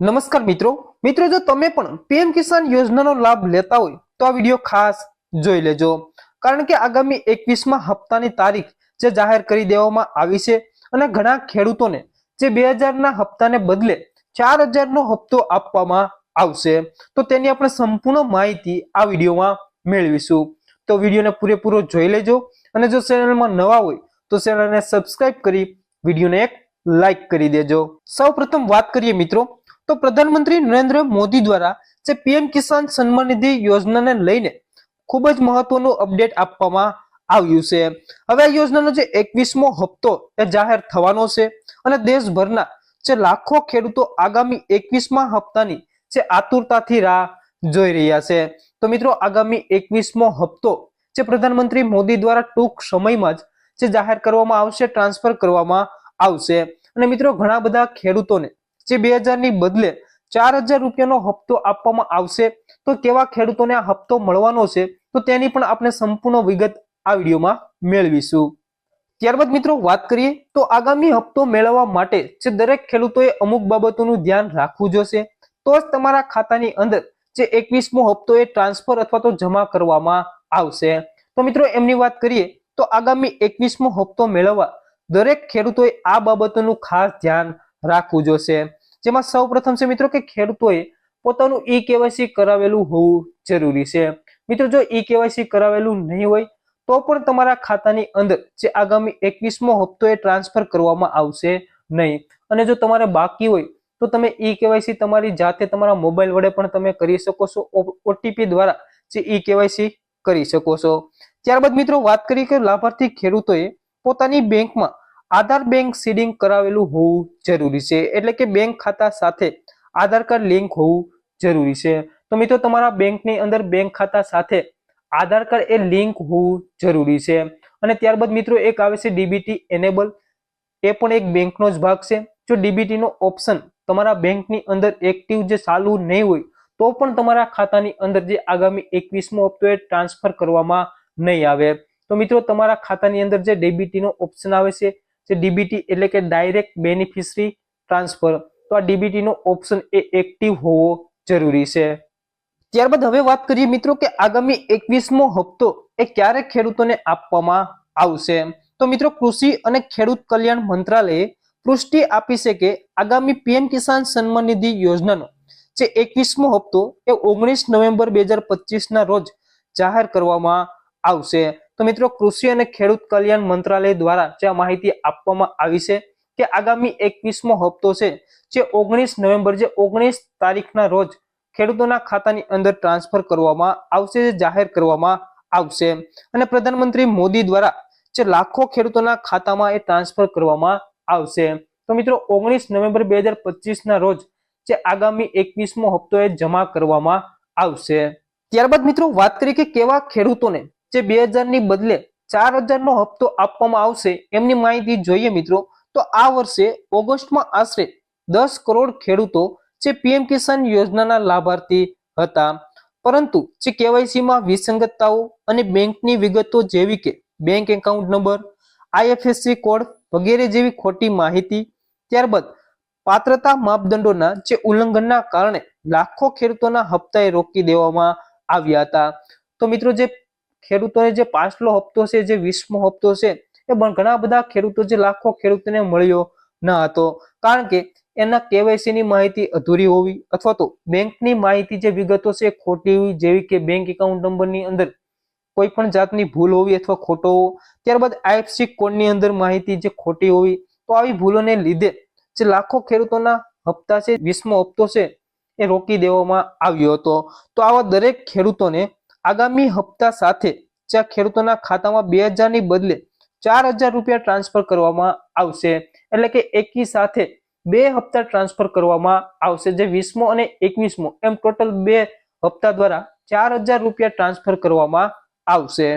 નમસ્કાર મિત્રો. મિત્રો, જો તમે પણ પીએમ કિસાન યોજનાનો લાભ લેતા હોય, તો આ વીડિયો ખાસ જોઈ લેજો. કારણ કે આગામી એકવીસમાં હપ્તાની તારીખ જે જાહેર કરી દેવામાં આવી છે અને ઘણા ખેડૂતોને જે બે હજારના હપ્તાને બદલે ચાર હજારનો હપ્તો આપવામાં આવશે. તો તેની આપણે સંપૂર્ણ માહિતી આ વિડીયોમાં મેળવીશું. તો વિડીયોને પૂરેપૂરો જોઈ લેજો અને જો ચેનલમાં નવા હોય, તો ચેનલને સબસ્ક્રાઇબ કરી વિડીયોને એક લાઈક કરી દેજો. સૌ પ્રથમ વાત કરીએ મિત્રો તો પ્રધાનમંત્રી નરેન્દ્ર મોદી દ્વારા જે પીએમ કિસાન સન્માન નિધિ યોજનાને લઈને ખૂબ જ મહત્વનું અપડેટ આપવામાં આવ્યું છે. હવે આ યોજનાનો જે એકવીસમો હપ્તો એ જાહેર થવાનો છે અને દેશભરના જે લાખો ખેડૂતો આગામી એકવીસમા હપ્તાની જે આતુરતાથી રાહ જોઈ રહ્યા છે. તો મિત્રો, આગામી એકવીસમો હપ્તો જે પ્રધાનમંત્રી મોદી દ્વારા ટૂંક સમયમાં જ જે જાહેર કરવામાં આવશે, ટ્રાન્સફર કરવામાં આવશે. અને મિત્રો, ઘણા બધા ખેડૂતોને જે બે ની બદલે ચાર હજાર રૂપિયાનો હપ્તો આપવામાં આવશે, તો કેવા ખેડૂતોને આ હપ્તો મળવાનો છે, તો તેની પણ આપણે સંપૂર્ણ વિગત આ વિડીયોમાં મેળવીશું. ત્યારબાદ મિત્રો વાત કરીએ, તો આગામી હપ્તો મેળવવા માટે જે દરેક ખેડૂતોએ અમુક બાબતોનું ધ્યાન રાખવું જોશે, તો જ તમારા ખાતાની અંદર જે એકવીસમો હપ્તો એ ટ્રાન્સફર અથવા તો જમા કરવામાં આવશે. તો મિત્રો એમની વાત કરીએ, તો આગામી એકવીસમો હપ્તો મેળવવા દરેક ખેડૂતોએ આ બાબતોનું ખાસ ધ્યાન રાખવું જોશે. જેમાં સૌ પ્રથમ છે મિત્રો કે ખેડૂતોએ પોતાનું ઈ કેવાયસી કરાવેલું હોવું જરૂરી છે. મિત્રો, જો ઈ કેવાયસી કરાવેલું નહીં હોય, તો પણ તમારા ખાતાની અંદર જે આગામી એકવીસમો હપ્તો એ ટ્રાન્સફર કરવામાં આવશે નહીં. અને જો તમારે બાકી હોય, તો તમે ઈ કેવાયસી તમારી જાતે તમારા મોબાઈલ વડે પણ તમે કરી શકો છો. ઓટીપી દ્વારા જે ઈ કેવાયસી કરી શકો છો. ત્યારબાદ મિત્રો, વાત કરીએ કે લાભાર્થી ખેડૂતોએ પોતાની બેંકમાં આધાર બેંક સીડિંગ કરાવેલું હોવું જરૂરી છે. એટલે કે બેંક ખાતા સાથે આધાર કાર્ડ લિંક હોવું જરૂરી છે. તો મિત્રો, તમારા બેંકની અંદર બેંક ખાતા સાથે આધાર કાર્ડ એ લિંક હોવું જરૂરી છે. અને ત્યારબાદ મિત્રો, એક આવે છે ડીબીટી એનેબલ. એ પણ એક બેંકનો જ ભાગ છે. જો ડીબીટીનો ઓપ્શન તમારા બેંકની અંદર એક્ટિવ જે ચાલુ નહીં હોય, તો પણ તમારા ખાતાની અંદર જે આગામી એકવીસમો હપ્તો એ ટ્રાન્સફર કરવામાં નહીં આવે. તો મિત્રો, તમારા ખાતાની અંદર જે ડીબીટીનો ઓપ્શન આવે છે જે ડીબીટી એટલે કે ડાયરેક્ટ બેનિફિશરી ટ્રાન્સફર તો આ ડીબીટી નો ઓપ્શન એ એક્ટિવ હોવો જરૂરી છે. ત્યારબાદ હવે વાત કરીએ મિત્રો કે આગામી એકવીસમો હપ્તો એ ક્યારે ખેડૂતોને આપવામાં આવશે? તો મિત્રો કૃષિ અને ખેડૂત કલ્યાણ મંત્રાલયે પુષ્ટિ આપી છે કે આગામી પીએમ કિસાન સન્માન નિધિ યોજનાનો જે એકવીસમો હપ્તો એ ઓગણીસ નવેમ્બર બે હજાર ના રોજ જાહેર કરવામાં આવશે. તો મિત્રો, કૃષિ અને ખેડૂત કલ્યાણ મંત્રાલય દ્વારા જે માહિતી આપવામાં આવી છે કે આગામી એકવીસમો હપ્તો છે, જે ઓગણીસ નવેમ્બર, જે ઓગણીસ તારીખના રોજ ખેડૂતોના ખાતાની અંદર ટ્રાન્સફર કરવામાં આવશે, જે જાહેર કરવામાં આવશે. અને પ્રધાનમંત્રી મોદી દ્વારા જે લાખો ખેડૂતોના ખાતામાં એ ટ્રાન્સફર કરવામાં આવશે. તો મિત્રો, ઓગણીસ નવેમ્બર બે હજાર પચીસના રોજ જે આગામી એકવીસમો હપ્તો એ જમા કરવામાં આવશે. ત્યારબાદ મિત્રો, વાત કરીએ કે કેવા ખેડૂતોને જે બે ની બદલે ચાર હજારનો હપ્તો આપવામાં આવશે એમની માહિતી જોઈએ મિત્રો. તો આ વર્ષે ઓગસ્ટમાં આશરે દસ કરોડ ખેડૂતો જે પીએમ કિસાન યોજનાના લાભાર્થી હતા. પરંતુ જે કેવાયસીમાં વિસંગતતાઓ અને બેંકની વિગતો જેવી કે bank account number, IFSC code વગેરે જેવી ખોટી માહિતી, ત્યારબાદ પાત્રતા માપદંડોના જે ઉલ્લંઘનના કારણે લાખો ખેડૂતોના હપ્તાએ રોકી દેવામાં આવ્યા હતા. તો મિત્રો જે ખેડૂતોને જે પાછલો હપ્તો છે, જે વીસમો હપ્તો છે, એ પણ ઘણા બધા ખેડૂતો, જે લાખો ખેડૂતોને મળ્યો ન હતો. કારણ કે એના કેવાયસી ની માહિતી અધૂરી હોવી અથવા તો બેંકની માહિતી જે વિગતો છે ખોટી હોવી, જેવી કે બેંક એકાઉન્ટ નંબરની અંદર કોઈ પણ જાતની ભૂલ હોવી અથવા ખોટો હોવો, ત્યારબાદ આઈએફસી કોડની અંદર માહિતી જે ખોટી હોવી, તો આવી ભૂલોને લીધે જે લાખો ખેડૂતોના હપ્તા છે, વીસમો હપ્તો છે, એ રોકી દેવામાં આવ્યો હતો. તો આવા દરેક ખેડૂતોને આગામી હપ્તા સાથે જ્યાં ખેડૂતોના ખાતામાં બે હજારની બદલે ચાર હજાર રૂપિયા ટ્રાન્સફર કરવામાં આવશે. એટલે કે એકી સાથે બે હપ્તા ટ્રાન્સફર કરવામાં આવશે, જે વીસમો અને એકવીસમો. એમ ટોટલ બે હપ્તા દ્વારા ચાર હજાર રૂપિયા ટ્રાન્સફર કરવામાં આવશે.